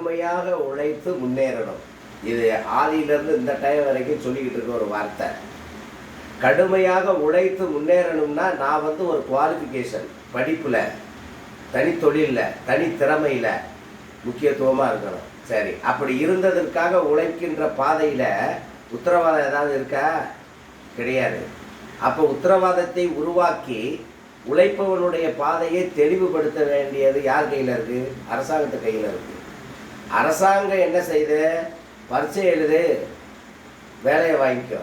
கடுமையாக உழைத்து முன்னேறணும். இது ஆதியிலிருந்து இந்த டைம் வரைக்கும் சொல்லிக்கிட்டு இருக்க ஒரு வார்த்தை. கடுமையாக உழைத்து முன்னேறணும்னா நான் வந்து ஒரு குவாலிஃபிகேஷன் படிப்பில் தனி தொழிலில் தனி திறமையில் முக்கியத்துவமாக இருக்கணும். சரி அப்படி இருந்ததற்காக உழைக்கின்ற பாதையில் உத்தரவாதம் ஏதாவது இருக்கா? கிடையாது. அப்போ உத்தரவாதத்தை உருவாக்கி உழைப்பவனுடைய பாதையை தெளிவுபடுத்த வேண்டியது யார் கையில் இருக்குது அரசாங்கத்து கையில் இருக்குது அரசாங்கம் என்ன செய்யுது? பரீட்சை எழுது. வேலையை வாங்கிக்கோ.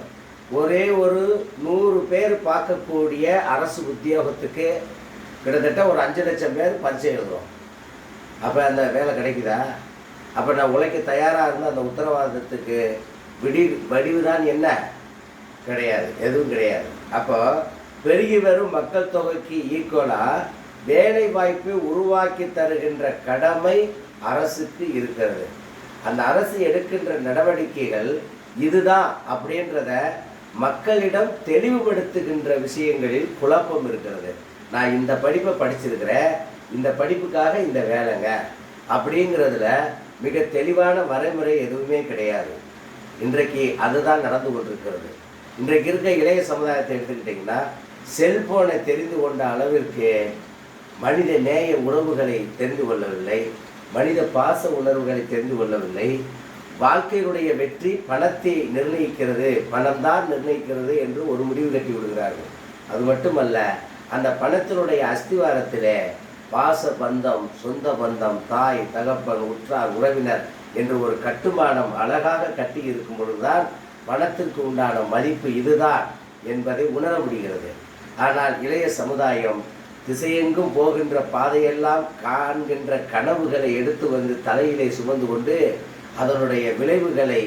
ஒரே ஒரு நூறு பேர் பார்க்கக்கூடிய அரசு உத்தியோகத்துக்கு கிட்டத்தட்ட ஒரு அஞ்சு லட்சம் பேர் பரீட்சை எழுதுவோம் அப்போ அந்த வேலை கிடைக்குதா? அப்போ நான் உழைக்க தயாராக இருந்த அந்த உத்தரவாதத்துக்கு விடி வடிவு தான் என்ன? கிடையாது. எதுவும் கிடையாது. அப்போ பெருகி வரும் மக்கள் தொகைக்கு ஈக்குவலாக வேலை வாய்ப்பை உருவாக்கி தருகின்ற கடமை அரசுக்கு இருக்கிறது. அந்த அரசு எடுக்கின்ற நடவடிக்கைகள் இதுதான் அப்படின்றத மக்களிடம் தெளிவுபடுத்துகின்ற விஷயங்களில் குழப்பம் இருக்கிறது. நான் இந்த படிப்பை படிச்சிருக்கிறேன் இந்த படிப்புக்காக இந்த வேலைங்க அப்படிங்கிறதுல மிக தெளிவான வரைமுறை எதுவுமே கிடையாது. இன்றைக்கு அதுதான் நடந்து கொண்டிருக்கிறது. இன்றைக்கு இருக்க இளைய சமுதாயத்தை எடுத்துக்கிட்டிங்கன்னா செல்போனை தெரிந்து கொண்ட அளவிற்கு மனித நேய உறவுகளை தெரிந்து கொள்ளவில்லை. மனித பாச உணர்வுகளை தெரிந்து கொள்ளவில்லை. வாழ்க்கையினுடைய வெற்றி பணத்தை நிர்ணயிக்கிறது பணம்தான் நிர்ணயிக்கிறது என்று ஒரு முடிவு கட்டி விடுகிறார்கள். அது மட்டுமல்ல அந்த பணத்தினுடைய அஸ்திவாரத்திலே பாச பந்தம் சொந்த பந்தம் தாய் தகப்பன் உற்றார் உறவினர் என்று ஒரு கட்டுமானம் அழகாக கட்டி இருக்கும் பொழுதுதான் பணத்திற்கு உண்டான மதிப்பு இதுதான் என்பதை உணர முடிகிறது ஆனால் இளைய சமுதாயம் திசையெங்கும் போகின்ற பாதையெல்லாம் காண்கின்ற கனவுகளை எடுத்து வந்து தலையிலே சுமந்து கொண்டு அதனுடைய விளைவுகளை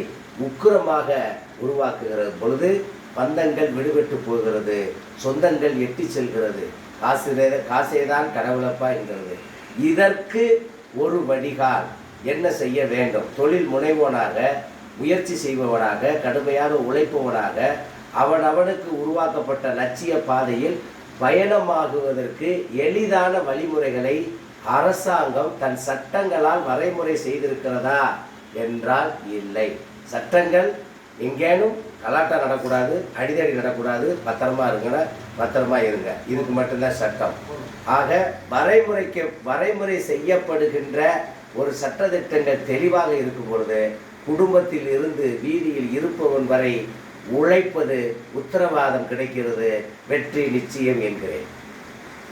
உக்கிரமாக உருவாக்குகிற பொழுது பந்தங்கள் விடுபட்டு போகிறது சொந்தங்கள் எட்டி செல்கிறது. காசு காசே தான் கடவுளப்பா என்கிறது. இதற்கு ஒரு வடிகால். என்ன செய்ய வேண்டும்? தொழில் முனைவோனாக முயற்சி செய்பவனாக கடுமையாக உழைப்பவனாக அவனவனுக்கு உருவாக்கப்பட்ட லட்சிய பாதையில் பயணமாகுவதற்கு எளிதான வழிமுறைகளை அரசாங்கம் தன் சட்டங்களால் வரைமுறை செய்திருக்கிறதா என்றால் இல்லை. சட்டங்கள் எங்கேனும் கலாட்டா நடக்கூடாது அடிதடி நடக்கூடாது பத்திரமா இருங்கன்னா பத்திரமா இருங்க. இதுக்கு மட்டும்தான் சட்டம். ஆக வரைமுறைக்கு வரைமுறை செய்யப்படுகின்ற ஒரு சட்டத்திட்டங்கள் தெளிவாக இருக்கும் பொழுது குடும்பத்தில் இருந்து வீதியில் இருப்பவன் வரை உழைப்பது உத்தரவாதம் கிடைக்கிறது வெற்றி நிச்சயம் என்கிறேன்.